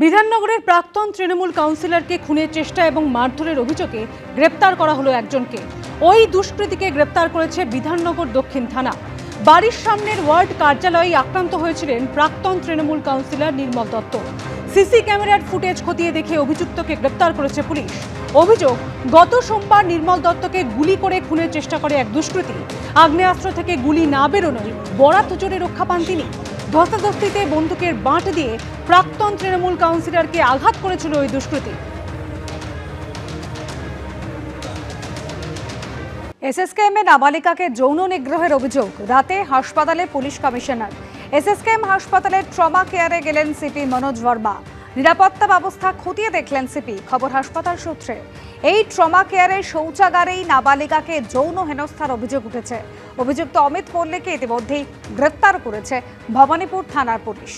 বিধাননগরের প্রাক্তন তৃণমূল কাউন্সিলরকে খুনের চেষ্টা এবং মারধরের অভিযোগে গ্রেপ্তার করা হলো একজনকে। ওই দুষ্কৃতীকে গ্রেপ্তার করেছে বিধাননগর দক্ষিণ থানা। বাড়ির সামনের ওয়ার্ড কার্যালয়ে আক্রান্ত হয়েছিলেন প্রাক্তন তৃণমূল কাউন্সিলর নির্মল দত্ত। সিসি ক্যামেরার ফুটেজ খতিয়ে দেখে অভিযুক্তকে গ্রেপ্তার করেছে পুলিশ। অভিযোগ, গত সোমবার নির্মল দত্তকে গুলি করে খুনের চেষ্টা করে এক দুষ্কৃতী। আগ্নেয়াস্ত্র থেকে গুলি না বেরোনোয় বরাত জোরে রক্ষা পান তিনি। ধস্তাধস্তিতে বন্দুকের বাঁট দিয়ে প্রাক্তন তৃণমূল কাউন্সিলরকে আঘাত করেছিল ওই দুষ্কৃতী। এ নাবালিকাকে যৌন নিগ্রহের অভিযোগ। রাতে হাসপাতালে পুলিশ কমিশনার। এসএসকেএম হাসপাতালের ট্রমা কেয়ারে গেলেন সিপি মনোজ বর্মা। নিরাপত্তা ব্যবস্থা খতিয়ে দেখলেন সিপি, খবর হাসপাতাল সূত্রে। এই ট্রমা কেয়ারের শৌচাগারেই নাবালিকাকে যৌন হেনস্থার অভিযোগ উঠেছে। অভিযুক্ত অমিত পল্লীকে ইতিমধ্যেই গ্রেপ্তার করেছে ভবানীপুর থানার পুলিশ।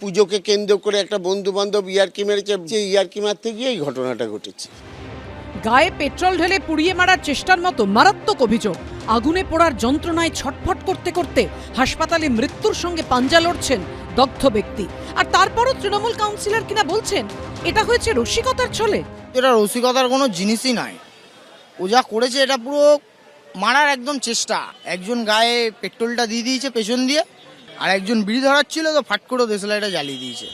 পুজোকে কেন্দ্র করে একটা বন্ধু বান্ধব ইয়ারকি মেরেছে যে ইয়ারকি মারতে গিয়ে এই ঘটনাটা ঘটেছে। গায়ে পেট্রোল ঢেলে পুড়িয়ে মারার চেষ্টার মতো মারাত্মক অভিযোগ। আগুনে পোড়ার যন্ত্রণায় ছটফট করতে করতে হাসপাতালে মৃত্যুর সঙ্গে পাঞ্জা লড়ছেন দগ্ধ ব্যক্তি। আর তারপরও তৃণমূল কাউন্সিলর কিনা বলছেন এটা হয়েছে রসিকতার ছলে। এটা রসিকতার কোনো জিনিসই নাই ও যা করেছে এটা পুরো মারার একদম চেষ্টা। একজন গায়ে পেট্রোলটা দিয়ে দিয়েছে পেছন দিয়ে আর একজন বিড়ি ধরাচ্ছিল তো ফাট করে দেশলাইটা জ্বালিয়ে দিয়েছে।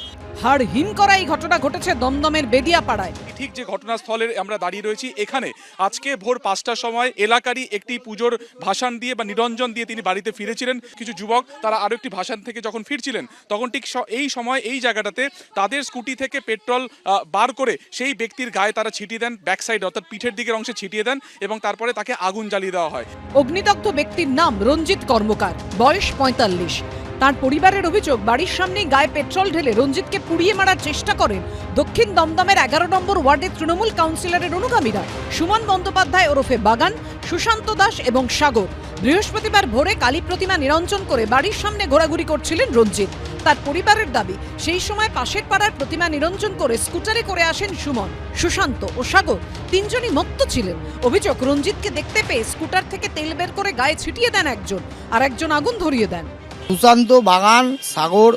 হাড় হিম করা এই ঘটনা ঘটেছে দমদমের বেদিয়াপাড়ায়। ঠিক যে ঘটনাস্থলের আমরা দাঁড়িয়ে রয়েছি এখানে আজকে ভোর পাঁচটার সময় এলাকারই একটি পুজোর ভাষণ দিয়ে বা নিরঞ্জন দিয়ে তিনি বাড়িতে ফিরেছিলেন। কিছু যুবক তারা আরও একটি ভাষণ থেকে যখন ফিরছিলেন তখন ঠিক স- এই সময় এই জায়গাটাতে তাদের স্কুটি থেকে পেট্রোল বার করে সেই ব্যক্তির গায়ে তারা ছিটিয়ে দেন ব্যাক সাইড অর্থাৎ পিঠের দিকের অংশে ছিটিয়ে দেন এবং তারপরে তাকে আগুন জ্বালিয়ে দেওয়া হয়। অগ্নিদগ্ধ ব্যক্তির নাম রঞ্জিত কর্মকার বয়স পঁয়তাল্লিশ। তার পরিবারের অভিযোগ, বাড়ির সামনেই গায়ে পেট্রোল ঢেলে রঞ্জিতকে পুড়িয়ে মারার চেষ্টা করেন। দক্ষিণ দমদমের এগারো নম্বর ওয়ার্ডের তৃণমূল কাউন্সিলরের অনুগামীরা সুমন বন্দ্যোপাধ্যায় ওরফে বাগান, সুশান্ত দাস এবং সাগর। বৃহস্পতিবার ভোরে কালী প্রতিমা নিরঞ্জন করে বাড়ির সামনে ঘোরাঘুরি করছিলেন রঞ্জিত। তার পরিবারের দাবি, সেই সময় পাশের পাড়ার প্রতিমা নিরঞ্জন করে স্কুটারে করে আসেন সুমন, সুশান্ত ও সাগর। তিনজনই মত্ত ছিলেন। অভিযোগ, রঞ্জিতকে দেখতে পেয়ে স্কুটার থেকে তেল বের করে গায়ে ছিটিয়ে দেন একজন আর একজন আগুন ধরিয়ে দেন। সুশান্ত বাগান সাগর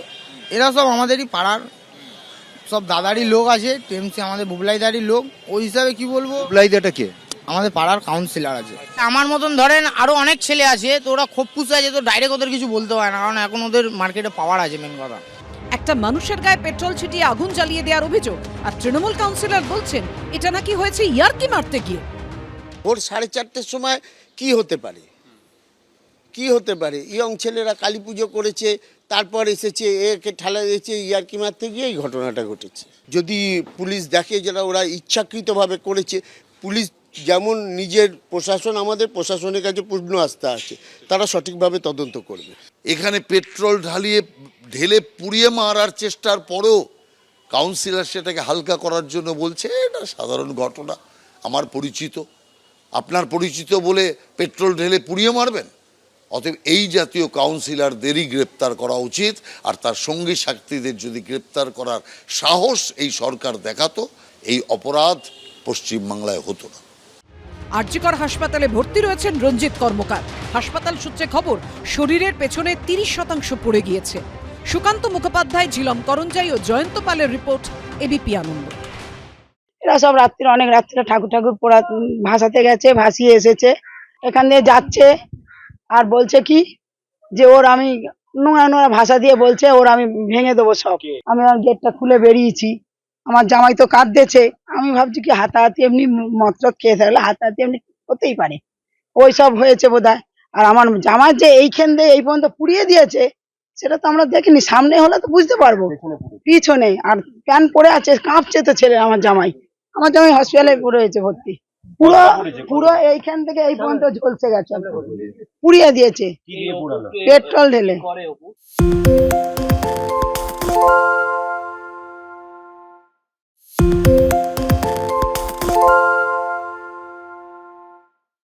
এরা সব আমাদেরই পাড়ার। সব দাদারই লোক আছে টেমসি আমাদের বুবলাইদারই লোক। ওই হিসাবে কি বলব? লাইদাটা কে? আমাদের পাড়ার কাউন্সিলর আছে। আমার মতন ধরেন আরও অনেক ছেলে আছে তো ওরা খুব পুষে আছে তো ডাইরেক্ট ওদের কিছু বলতে হয় না কারণ এখন ওদের মার্কেটে পাওয়ার আছে মেন কথা। একটা মানুষের গায়ে পেট্রোল ছিটিয়ে আগুন জ্বালিয়ে দেওয়ার অভিযোগ আর তৃণমূল কাউন্সিলর বলছেন এটা নাকি হয়েছে ইয়ারকি মারতে গিয়ে। ভোর সাড়ে চারটের সময় কি হতে পারে? কি হতে পারে? ইয়ং ছেলেরা কালী পুজো করেছে, তারপর এসেছে, একে ঠেলা দিয়েছে, ইয়ারকি মারতে গিয়ে এই ঘটনাটা ঘটেছে। যদি পুলিশ দেখে যেটা ওরা ইচ্ছাকৃতভাবে করেছে, পুলিশ যেমন নিজের প্রশাসন, আমাদের প্রশাসনের কাছে পূর্ণ আস্থা আছে, তারা সঠিকভাবে তদন্ত করবে। এখানে পেট্রোল ঢালিয়ে, ঢেলে পুড়িয়ে মারার চেষ্টার পরও কাউন্সিলর সেটাকে হালকা করার জন্য বলছে, এটা সাধারণ ঘটনা, আমার পরিচিত। আপনার পরিচিত বলে পেট্রোল ঢেলে পুড়িয়ে মারবেন? অতএব এই জাতীয় কাউন্সিলরদেরই গ্রেপ্তার করা উচিত আর তার সঙ্গী সাক্ষীদের যদি গ্রেপ্তার করার সাহস এই সরকার দেখাতো এই অপরাধ পশ্চিমবাংলায় হতো না। আরজিকর হাসপাতালে ভর্তি রয়েছেন রঞ্জিত কর্মকার। হাসপাতাল সূত্রে খবর শরীরের পেছনে তিরিশ শতাংশ পড়ে গিয়েছে। সুকান্ত মুখোপাধ্যায় ঝিলম করঞ্জাই ও জয়ন্ত পালের রিপোর্ট এবিপি আনন্দ। এরা সব রাত্রে অনেক রাত্রে ঠাকুর ঠাকুর পড়া ভাসাতে গেছে ভাসিয়ে এসেছে এখান দিয়ে যাচ্ছে। আর বলছে কি? যে ওর আমি নোংরা নোংরা ভাষা দিয়ে বলছে ওর আমি ভেঙে দেবো সব। আমি আমার গেটটা খুলে বেরিয়েছি। আমার জামাই তো কাঁদতেছে। আমি ভাবছি কি হাতাহাতি এমনি মত্র খেয়ে থাকলে হাতাহাতি এমনি হতেই পারে। ওই সব হয়েছে বোধহয়। আর আমার জামাই যে এইখান দিয়ে এই পর্যন্ত পুড়িয়ে দিয়েছে সেটা তো আমরা দেখিনি। সামনে হলে তো বুঝতে পারব। পিছনে আর প্যান পরে আছে কাঁপছে তো ছেলে আমার জামাই। আমার জামাই হসপিটালে রয়েছে ভর্তি। পুরো পুরো এইখান থেকে এই পর্যন্ত ঝলসে গেছে পুড়িয়ে দিয়েছে। পেট্রোল ঢেলে।